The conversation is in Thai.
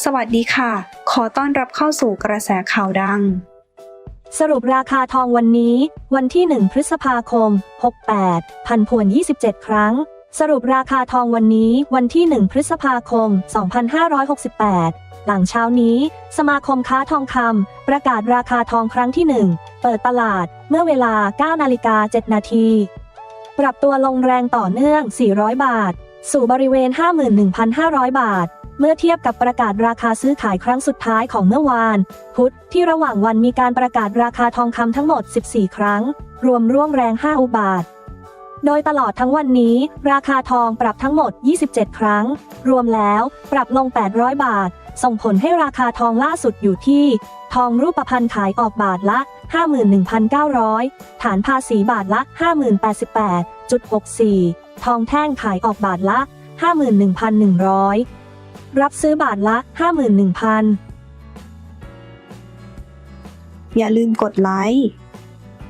สวัสดีค่ะ ขอต้อนรับเข้าสู่กระแสข่าวดัง สรุปราคาทองวันนี้ วันที่ 1 พฤษภาคม 68 พันพวน 27 ครั้ง สรุปราคาทองวันนี้ วันที่ 1 พฤษภาคม 2568 หลังเช้านี้ สมาคมค้าทองคำประกาศราคาทองครั้งที่ 1 เปิดตลาดเมื่อเวลา 9 นาฬิกา 7 นาที ปรับตัวลงแรงต่อเนื่อง 400 บาท สู่บริเวณ 51,500 บาท เมื่อเทียบกับประกาศราคาซื้อขายครั้งสุดท้ายของเมื่อวาน พุธที่ระหว่างวันมีการประกาศราคาทองคำทั้งหมด 14 ครั้ง รวมร่วงแรง 5 อุบาท โดยตลอดทั้งวันนี้ ราคาทองปรับทั้งหมด 27 ครั้ง รวมแล้วปรับลง 800 บาท ส่งผลให้ราคาทองล่าสุดอยู่ที่ ทองรูปพรรณขายออกบาทละ 51,900 ฐานภาษีบาทละ 50,088.64 ทองแท่งขายออกบาทละ 51,100 รับซื้อบาทละ 51,000 อย่าลืมกดไลค์